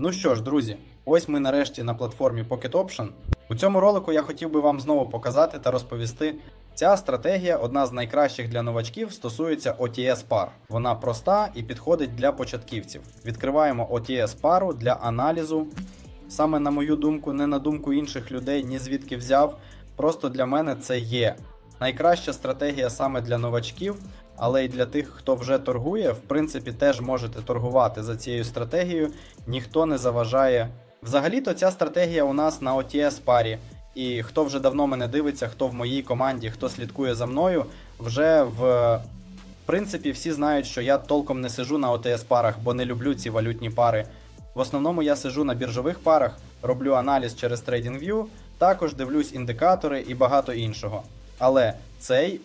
Ну що ж, друзі, ось ми нарешті на платформі Pocket Option. У цьому ролику я хотів би вам знову показати та розповісти. Ця стратегія одна з найкращих для новачків, стосується OTS пар. Вона проста і підходить для початківців. Відкриваємо OTS пару для аналізу. Саме на мою думку, не на думку інших людей, ні звідки взяв. Просто для мене це є найкраща стратегія саме для новачків, але й для тих, хто вже торгує, в принципі, теж можете торгувати за цією стратегією. Ніхто не заважає. Взагалі-то ця стратегія у нас на OTS парі. І хто вже давно мене дивиться, хто в моїй команді, хто слідкує за мною, вже в принципі всі знають, що я толком не сижу на OTS парах, бо не люблю ці валютні пари. В основному я сижу на біржових парах, роблю аналіз через TradingView, також дивлюсь індикатори і багато іншого. Але цей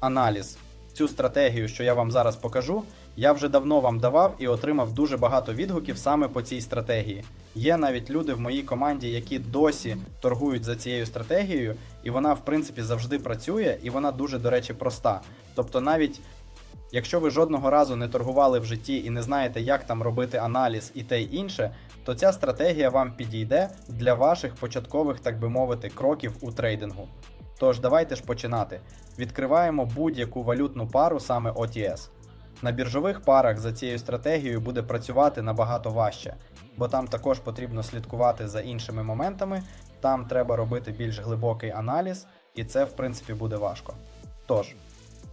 аналіз, цю стратегію, що я вам зараз покажу, я вже давно вам давав і отримав дуже багато відгуків саме по цій стратегії. Є навіть люди в моїй команді, які досі торгують за цією стратегією, і вона, в принципі, завжди працює, і вона дуже, до речі, проста. Тобто, навіть якщо ви жодного разу не торгували в житті і не знаєте, як там робити аналіз і те й інше, то ця стратегія вам підійде для ваших початкових, так би мовити, кроків у трейдингу. Тож давайте ж починати. Відкриваємо будь-яку валютну пару саме OTS. На біржових парах за цією стратегією буде працювати набагато важче, бо там також потрібно слідкувати за іншими моментами, там треба робити більш глибокий аналіз, і це в принципі буде важко. Тож,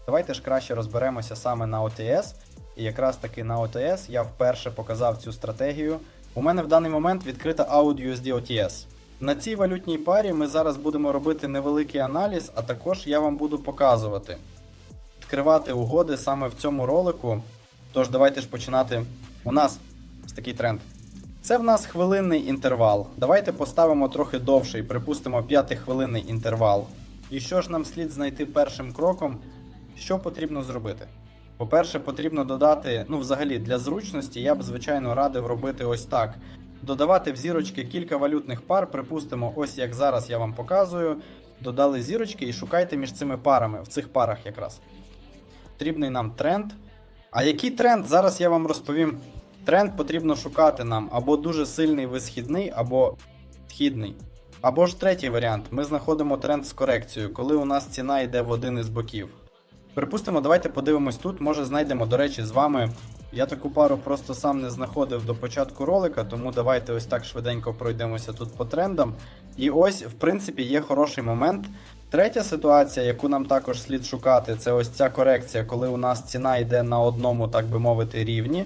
давайте ж краще розберемося саме на OTS. І якраз таки на OTS я вперше показав цю стратегію. У мене в даний момент відкрита AUD USD OTS. На цій валютній парі ми зараз будемо робити невеликий аналіз, а також я вам буду показувати, відкривати угоди саме в цьому ролику. Тож давайте ж починати. У нас такий тренд. Це в нас хвилинний інтервал. Давайте поставимо трохи довший, припустимо 5-хвилинний інтервал. І що ж нам слід знайти першим кроком? Що потрібно зробити? По-перше, потрібно додати, ну, взагалі, для зручності я б, звичайно, радив робити ось так. Додавати в зірочки кілька валютних пар, припустимо, ось як зараз я вам показую. Додали зірочки і шукайте між цими парами, в цих парах якраз. Потрібний нам тренд. А який тренд? Зараз я вам розповім. Тренд потрібно шукати нам або дуже сильний висхідний, або східний. Або ж третій варіант. Ми знаходимо тренд з корекцією, коли у нас ціна йде в один із боків. Припустимо, давайте подивимось тут. Може знайдемо, до речі, з вами. Я таку пару просто сам не знаходив до початку ролика, тому давайте ось так швиденько пройдемося тут по трендам. І ось, в принципі, є хороший момент. Третя ситуація, яку нам також слід шукати, це ось ця корекція, коли у нас ціна йде на одному, так би мовити, рівні.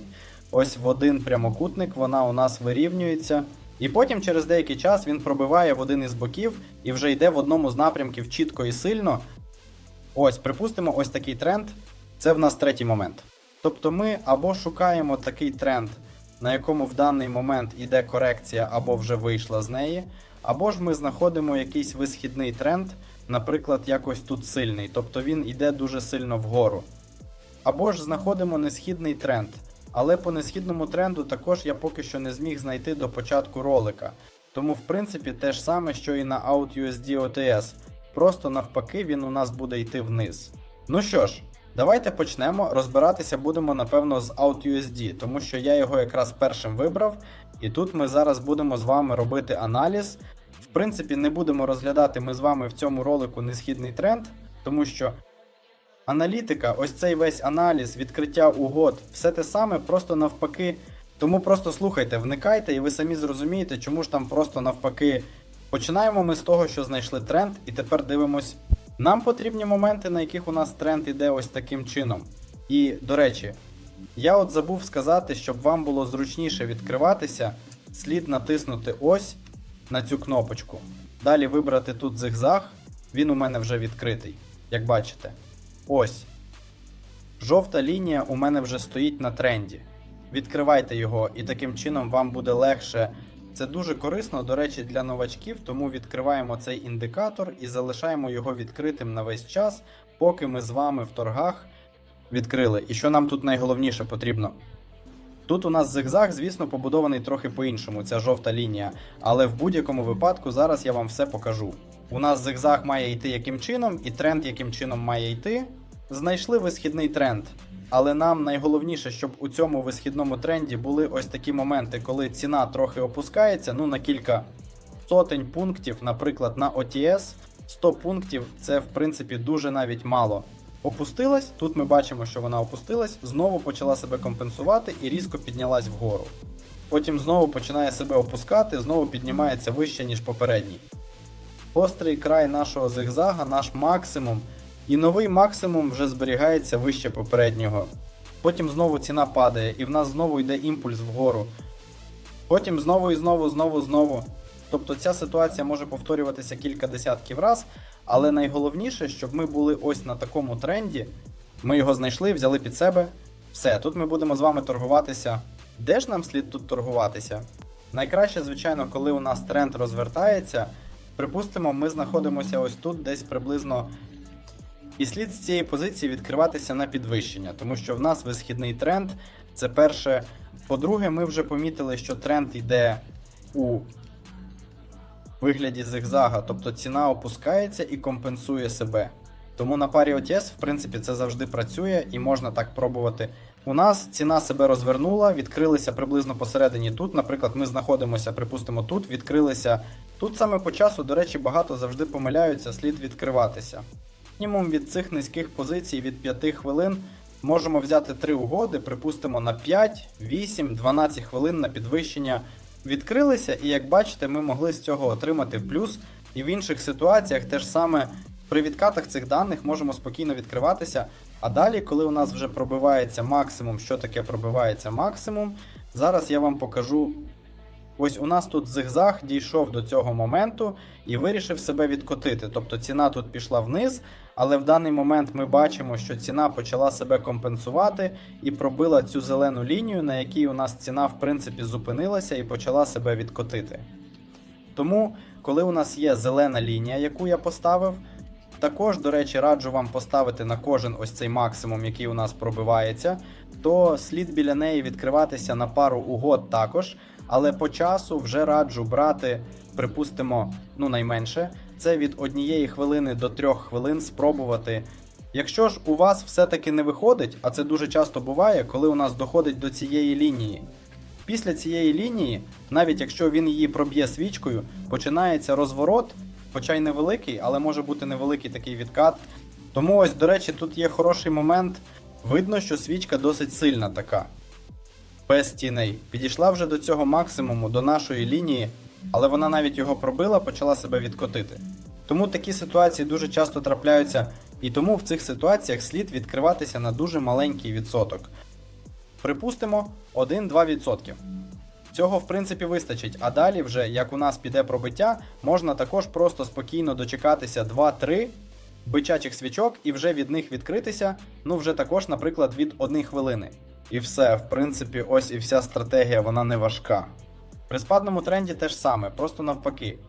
Ось в один прямокутник вона у нас вирівнюється. І потім через деякий час він пробиває в один із боків і вже йде в одному з напрямків чітко і сильно. Ось, припустимо, ось такий тренд. Це в нас третій момент. Тобто ми або шукаємо такий тренд, на якому в даний момент іде корекція, або вже вийшла з неї, або ж ми знаходимо якийсь висхідний тренд, наприклад, якось тут сильний, тобто він іде дуже сильно вгору. Або ж знаходимо несхідний тренд. Але по несхідному тренду також я поки що не зміг знайти до початку ролика. Тому, в принципі, те ж саме, що і на OutUSD OTS. Просто навпаки він у нас буде йти вниз. Ну що ж, давайте почнемо. Розбиратися будемо, напевно, з OutUSD, тому що я його якраз першим вибрав. І тут ми зараз будемо з вами робити аналіз. В принципі, не будемо розглядати ми з вами в цьому ролику несхідний тренд, тому що аналітика, ось цей весь аналіз, відкриття угод, все те саме, просто навпаки. Тому просто слухайте, вникайте, і ви самі зрозумієте, чому ж там просто навпаки. Починаємо ми з того, що знайшли тренд, і тепер дивимось. Нам потрібні моменти, на яких у нас тренд іде ось таким чином. І, до речі, я от забув сказати, щоб вам було зручніше відкриватися, слід натиснути ось на цю кнопочку. Далі вибрати тут зигзаг, він у мене вже відкритий, як бачите. Ось. Жовта лінія у мене вже стоїть на тренді. Відкривайте його, і таким чином вам буде легше. Це дуже корисно, до речі, для новачків, тому відкриваємо цей індикатор і залишаємо його відкритим на весь час, поки ми з вами в торгах відкрили. І що нам тут найголовніше потрібно? Тут у нас зигзаг, звісно, побудований трохи по-іншому, ця жовта лінія, але в будь-якому випадку зараз я вам все покажу. У нас зигзаг має йти яким чином, і тренд яким чином має йти. Знайшли висхідний тренд. Але нам найголовніше, щоб у цьому висхідному тренді були ось такі моменти, коли ціна трохи опускається, ну на кілька сотень пунктів, наприклад, на OTS 100 пунктів це в принципі дуже навіть мало. Опустилась, тут ми бачимо, що вона опустилась, знову почала себе компенсувати і різко піднялась вгору. Потім знову починає себе опускати, знову піднімається вище, ніж попередній. Гострий край нашого зигзага, наш максимум, і новий максимум вже зберігається вище попереднього. Потім знову ціна падає, і в нас знову йде імпульс вгору. Потім знову і знову, знову, знову. Тобто ця ситуація може повторюватися кілька десятків раз, але найголовніше, щоб ми були ось на такому тренді. Ми його знайшли, взяли під себе. Все, тут ми будемо з вами торгуватися. Де ж нам слід тут торгуватися? Найкраще, звичайно, коли у нас тренд розвертається. Припустимо, ми знаходимося ось тут, десь приблизно. І слід з цієї позиції відкриватися на підвищення, тому що в нас висхідний тренд. Це перше. По-друге, ми вже помітили, що тренд йде у вигляді зигзага, тобто ціна опускається і компенсує себе. Тому на парі OTS, в принципі, це завжди працює і можна так пробувати. У нас ціна себе розвернула, відкрилися приблизно посередині тут. Наприклад, ми знаходимося, припустимо, тут, відкрилися. Тут саме по часу, до речі, багато завжди помиляються, слід відкриватися. Мінімум від цих низьких позицій від 5 хвилин можемо взяти 3 угоди, припустимо, на 5, 8, 12 хвилин на підвищення. Відкрилися, і як бачите, ми могли з цього отримати плюс. І в інших ситуаціях теж саме при відкатах цих даних можемо спокійно відкриватися. А далі, коли у нас вже пробивається максимум, що таке пробивається максимум, зараз я вам покажу. Ось у нас тут зигзаг дійшов до цього моменту і вирішив себе відкотити. Тобто ціна тут пішла вниз, але в даний момент ми бачимо, що ціна почала себе компенсувати і пробила цю зелену лінію, на якій у нас ціна в принципі зупинилася і почала себе відкотити. Тому, коли у нас є зелена лінія, яку я поставив, також, до речі, раджу вам поставити на кожен ось цей максимум, який у нас пробивається, то слід біля неї відкриватися на пару угод також. Але по часу вже раджу брати, припустимо, ну найменше, це від однієї хвилини до трьох хвилин спробувати. Якщо ж у вас все-таки не виходить, а це дуже часто буває, коли у нас доходить до цієї лінії. Після цієї лінії, навіть якщо він її проб'є свічкою, починається розворот, хоча й невеликий, але може бути невеликий такий відкат. Тому ось, до речі, тут є хороший момент. Видно, що свічка досить сильна така. Без тіней. Підійшла вже до цього максимуму, до нашої лінії, але вона навіть його пробила, почала себе відкотити. Тому такі ситуації дуже часто трапляються, і тому в цих ситуаціях слід відкриватися на дуже маленький відсоток. Припустимо 1-2%. Цього в принципі вистачить, а далі, вже як у нас піде пробиття, можна також просто спокійно дочекатися 2-3 бичачих свічок і вже від них відкритися, ну вже також, наприклад, від 1 хвилини. І все, в принципі, ось і вся стратегія, вона не важка. При спадному тренді теж саме, просто навпаки.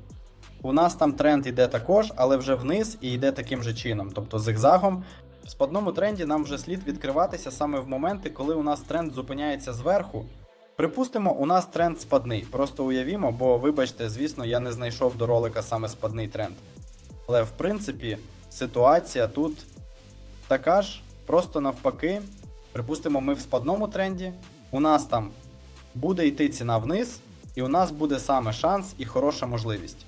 У нас там тренд йде також, але вже вниз і йде таким же чином, тобто зигзагом. В спадному тренді нам вже слід відкриватися саме в моменти, коли у нас тренд зупиняється зверху. Припустимо, у нас тренд спадний. Просто уявімо, бо, вибачте, звісно, я не знайшов до ролика саме спадний тренд. Але в принципі, ситуація тут така ж, просто навпаки. Припустимо, ми в спадному тренді, у нас там буде йти ціна вниз, і у нас буде саме шанс і хороша можливість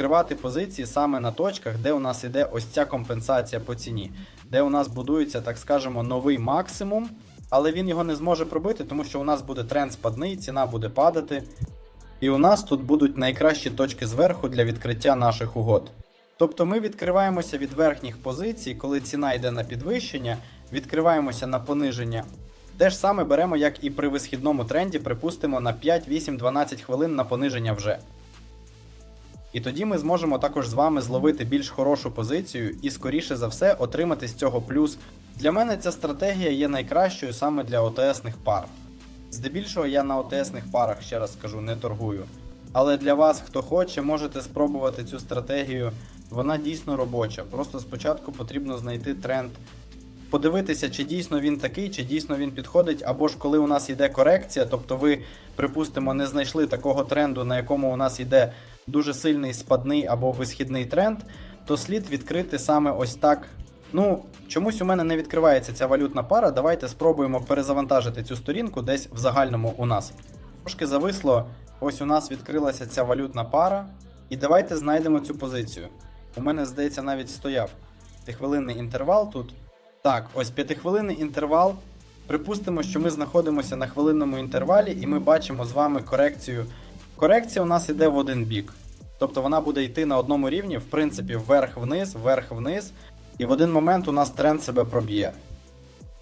відкривати позиції саме на точках, де у нас іде ось ця компенсація по ціні, де у нас будується, так скажемо, новий максимум, але він його не зможе пробити, тому що у нас буде тренд спадний, ціна буде падати. І у нас тут будуть найкращі точки зверху для відкриття наших угод. Тобто ми відкриваємося від верхніх позицій, коли ціна йде на підвищення, відкриваємося на пониження. Те ж саме беремо, як і при висхідному тренді, припустимо на 5, 8, 12 хвилин на пониження вже. І тоді ми зможемо також з вами зловити більш хорошу позицію і, скоріше за все, отримати з цього плюс. Для мене ця стратегія є найкращою саме для ОТСних пар. Здебільшого я на ОТСних парах, ще раз скажу, не торгую. Але для вас, хто хоче, можете спробувати цю стратегію. Вона дійсно робоча. Просто спочатку потрібно знайти тренд, подивитися, чи дійсно він такий, чи дійсно він підходить, або ж коли у нас йде корекція, тобто ви, припустимо, не знайшли такого тренду, на якому у нас йде дуже сильний спадний або висхідний тренд, то слід відкрити саме ось так Ну, чомусь у мене не відкривається ця валютна пара. Давайте спробуємо перезавантажити цю сторінку десь в загальному у нас. Трошки зависло, ось у нас відкрилася ця валютна пара. І давайте знайдемо цю позицію. У мене, здається, навіть стояв п'ятихвилинний інтервал тут. Так, ось п'ятихвилинний інтервал. Припустимо, що ми знаходимося на хвилинному інтервалі, і ми бачимо з вами корекцію. Корекція у нас йде в один бік. Тобто вона буде йти на одному рівні, в принципі, вверх-вниз, вверх-вниз. І в один момент у нас тренд себе проб'є.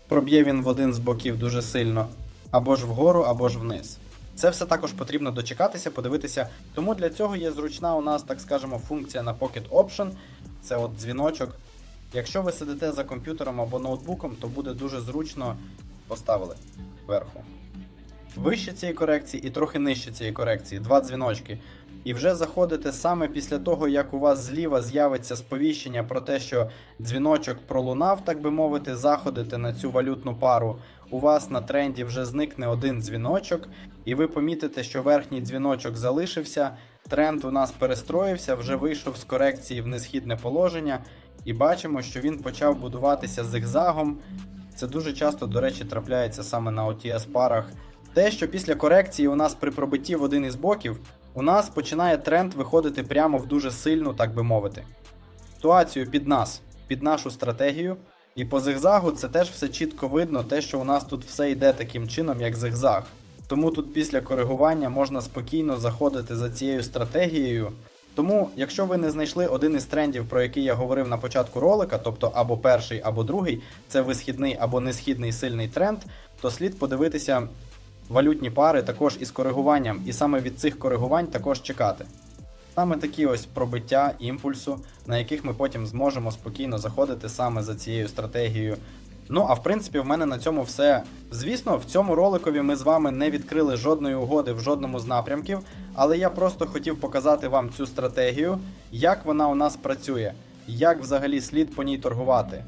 Проб'є він в один з боків дуже сильно, або ж вгору, або ж вниз. Це все також потрібно дочекатися, подивитися. Тому для цього є зручна у нас, так скажемо, функція на Pocket Option. Це от дзвіночок. Якщо ви сидите за комп'ютером або ноутбуком, то буде дуже зручно поставили вверху. Вище цієї корекції і трохи нижче цієї корекції, два дзвіночки. І вже заходите саме після того, як у вас зліва з'явиться сповіщення про те, що дзвіночок пролунав, так би мовити, заходите на цю валютну пару. У вас на тренді вже зникне один дзвіночок, і ви помітите, що верхній дзвіночок залишився. Тренд у нас перестроївся, вже вийшов з корекції в несхідне положення, і бачимо, що він почав будуватися зигзагом. Це дуже часто, до речі, трапляється саме на OTS парах. Те, що після корекції у нас при пробитті в один із боків, у нас починає тренд виходити прямо в дуже сильну, так би мовити. Ситуацію під нас, під нашу стратегію. І по зигзагу це теж все чітко видно, те, що у нас тут все йде таким чином, як зигзаг. Тому тут після коригування можна спокійно заходити за цією стратегією. Тому, якщо ви не знайшли один із трендів, про який я говорив на початку ролика, тобто або перший, або другий, це висхідний або несхідний сильний тренд, то слід подивитися валютні пари також із коригуванням, і саме від цих коригувань також чекати. Саме такі ось пробиття імпульсу, на яких ми потім зможемо спокійно заходити саме за цією стратегією. Ну а в принципі, в мене на цьому все. Звісно, в цьому роликові ми з вами не відкрили жодної угоди в жодному з напрямків, але я просто хотів показати вам цю стратегію, як вона у нас працює, як взагалі слід по ній торгувати.